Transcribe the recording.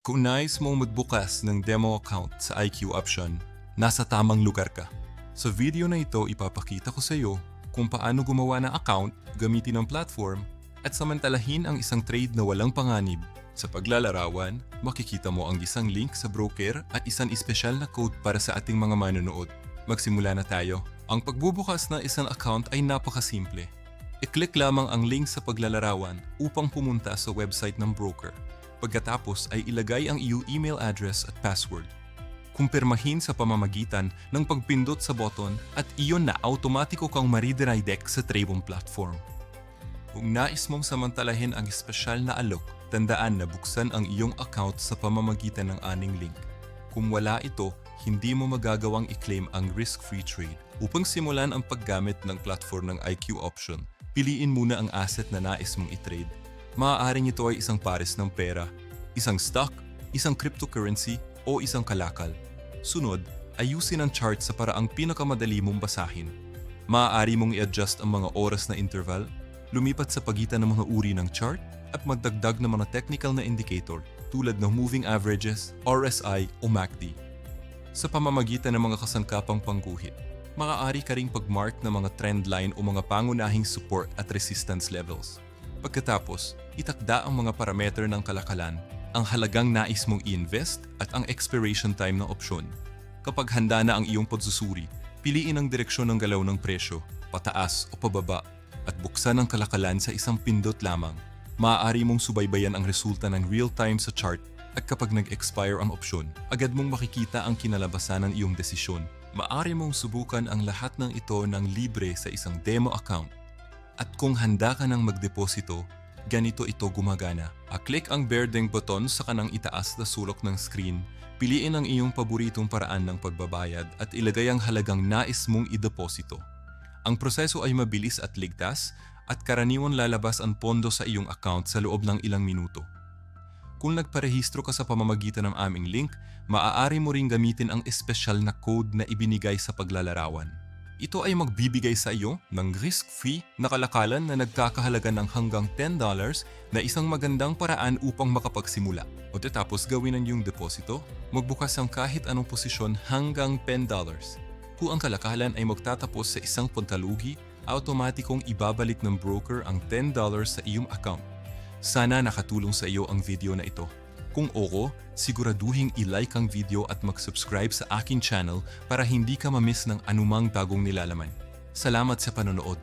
Kung nais mong magbukas ng demo account sa IQ option, nasa tamang lugar ka. Sa video na ito, ipapakita ko sa iyo kung paano gumawa ng account, gamitin ang platform, at samantalahin ang isang trade na walang panganib. Sa paglalarawan, makikita mo ang isang link sa broker at isang espesyal na code para sa ating mga manonood. Magsimula na tayo. Ang pagbubukas ng isang account ay napakasimple. I-click lamang ang link sa paglalarawan upang pumunta sa website ng broker. Pagkatapos ay ilagay ang iyong email address at password. Kumpirmahin sa pamamagitan ng pagpindot sa button at iyon na automatiko kang maridirect sa Trayvon platform. Kung nais mong samantalahin ang espesyal na alok, tandaan na buksan ang iyong account sa pamamagitan ng aning link. Kung wala ito, hindi mo magagawang i-claim ang risk-free trade. Upang simulan ang paggamit ng platform ng IQ option, piliin muna ang asset na nais mong i-trade. Maaaring ito ay isang pares ng pera, isang stock, isang cryptocurrency, o isang kalakal. Sunod, ayusin ang chart sa paraang pinakamadali mong basahin. Maaari mong i-adjust ang mga oras na interval, lumipat sa pagitan ng mga uri ng chart, at magdagdag ng mga technical na indicator tulad ng moving averages, RSI o MACD. Sa pamamagitan ng mga kasangkapang pangguhit, maaari ka ring pag-mark ng mga trend line o mga pangunahing support at resistance levels. Pagkatapos, itakda ang mga parameter ng kalakalan, ang halagang nais mong i-invest at ang expiration time ng opsyon. Kapag handa na ang iyong pagsusuri, piliin ang direksyon ng galaw ng presyo, pataas o pababa, at buksan ang kalakalan sa isang pindot lamang. Maaari mong subaybayan ang resulta ng real-time sa chart at kapag nag-expire ang opsyon, agad mong makikita ang kinalabasan ng iyong desisyon. Maaari mong subukan ang lahat ng ito ng libre sa isang demo account. At kung handa ka ng magdeposito, ganito ito gumagana. A-click ang berdeng button sa kanang itaas na sulok ng screen, piliin ang iyong paboritong paraan ng pagbabayad at ilagay ang halagang nais mong ideposito. Ang proseso ay mabilis at ligtas at karaniwan lalabas ang pondo sa iyong account sa loob ng ilang minuto. Kung nagparehistro ka sa pamamagitan ng aming link, maaari mo ring gamitin ang espesyal na code na ibinigay sa paglalarawan. Ito ay magbibigay sa iyo ng risk-free na kalakalan na nagkakahalaga ng hanggang $10 na isang magandang paraan upang makapagsimula. O tapos gawin ang iyong deposito, magbukas ang kahit anong posisyon hanggang $10. Kung ang kalakalan ay magtatapos sa isang puntalugi, automatikong ibabalik ng broker ang $10 sa iyong account. Sana nakatulong sa iyo ang video na ito. Kung oo, siguraduhin i-like ang video at mag-subscribe sa aking channel para hindi ka ma-miss ng anumang bagong nilalaman. Salamat sa panonood.